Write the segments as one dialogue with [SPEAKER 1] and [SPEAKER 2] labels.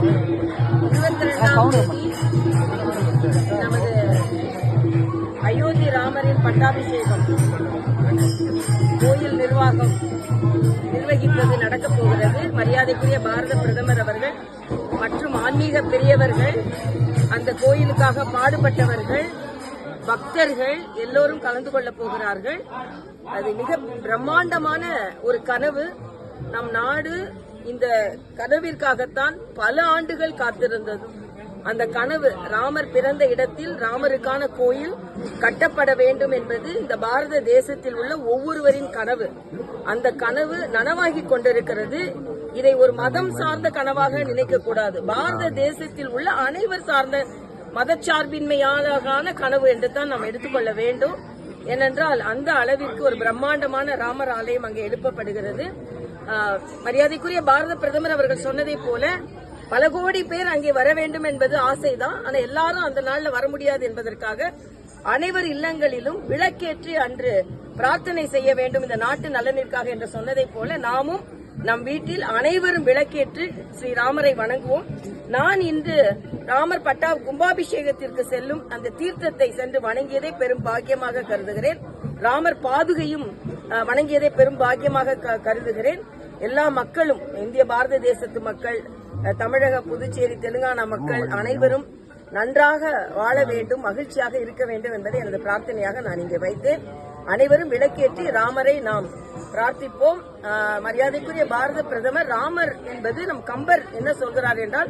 [SPEAKER 1] இருபத்தி ரெண்டாம் தேதி நமது அயோத்தி ராமரின் பட்டாபிஷேகம் கோயில் நிர்வாகம் நிர்வகிப்பது நடக்கப் போகிறது மரியாதைக்குரிய பாரத பிரதமர் அவர்கள் மற்றும் ஆன்மீக பெரியவர்கள் அந்த கோயிலுக்காக பாடுபட்டவர்கள் பக்தர்கள் எல்லோரும் கலந்து கொள்ளப் போகிறார்கள் அது மிக பிரம்மாண்டமான ஒரு கனவு நம் நாடு இந்த கனவிற்காகத்தான் பல ஆண்டுகள் காத்திருந்தது. அந்த கனவு ராமர் பிறந்த இடத்தில் ராமருக்கான கோயில் கட்டப்பட வேண்டும் என்பது இந்த பாரத தேசத்தில் உள்ள ஒவ்வொருவரின் கனவு. அந்த கனவு நனவாகி கொண்டிருக்கிறது. இதை ஒரு மதம் சார்ந்த கனவாக நினைக்க கூடாது பாரத தேசத்தில் உள்ள அனைவர் சார்ந்த மதச்சார்பின்மையான கனவு என்று தான் நாம் எடுத்துக்கொள்ள வேண்டும். ஏனென்றால் அந்த அளவிற்கு ஒரு பிரம்மாண்டமான ராமர் ஆலயம் அங்கே எழுப்பப்படுகிறது. மரியாதைக்குரிய பாரத பிரதமர் அவர்கள் சொன்னதை போல பல கோடி பேர் அங்கே வர வேண்டும் என்பது ஆசைதான். ஆனா எல்லாரும் அந்த நாள்ல வர முடியாது என்பதற்காக அனைவர் இல்லங்களிலும் விளக்கேற்றி அன்று பிரார்த்தனை செய்ய வேண்டும் இந்த நாட்டு நலனிற்காக என்று சொன்னதை போல நாமும் நம் வீட்டில் அனைவரும் விளக்கேற்று ஸ்ரீராமரை வணங்குவோம். நான் இன்று ராமர் பட்டா கும்பாபிஷேகத்திற்கு செல்லும் அந்த தீர்த்தத்தை சென்று வணங்கியதை பெரும் பாக்கியமாக கருதுகிறேன். ராமர் பாதுகையும் வணங்கியதை பெரும் பாக்கியமாக க- கருதுகிறேன். எல்லா மக்களும் இந்திய பாரத தேசத்து மக்கள் தமிழக புதுச்சேரி தெலுங்கானா மக்கள் அனைவரும் நன்றாக வாழ வேண்டும் மகிழ்ச்சியாக இருக்க வேண்டும் என்பதை எனது பிரார்த்தனையாக நான் இங்கே வைத்தேன். அனைவரும் விளக்கேற்றி ராமரை நாம் பிரார்த்திப்போம். மரியாதைக்குரிய பாரத பிரதமர் ராமர் என்பது நம் கம்பர் என்ன சொல்கிறார் என்றால்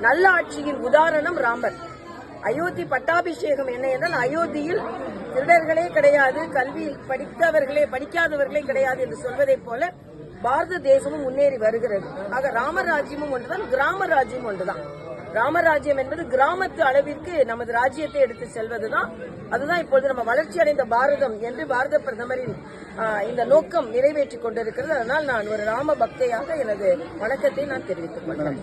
[SPEAKER 1] நல்ல ஆட்சியின் உதாரணம் ராமர். அயோத்தி பட்டாபிஷேகம் என்ன என்றால் அயோத்தியில் திருடர்களே கிடையாது கல்வியில் படித்தவர்களே படிக்காதவர்களே கிடையாது என்று சொல்வதைப் போல பாரத தேசமும் முன்னேறி வருகிறது. ஆக ராமராஜ்யமும் ஒன்றுதான் கிராம ராஜ்யம் ஒன்றுதான். ராமராஜ்யம் என்பது கிராமத்து அளவிற்கு நமது ராஜ்யத்தை எடுத்து செல்வதுதான். அதுதான் இப்பொழுது நம்ம வளர்ச்சி அடைந்த பாரதம் என்று பாரத பிரதமரின் இந்த நோக்கம் நிறைவேற்றிக் கொண்டிருக்கிறது. அதனால் நான் ஒரு ராம பக்தையாக எனது வணக்கத்தை நான் தெரிவித்துக் கொள்கிறேன்.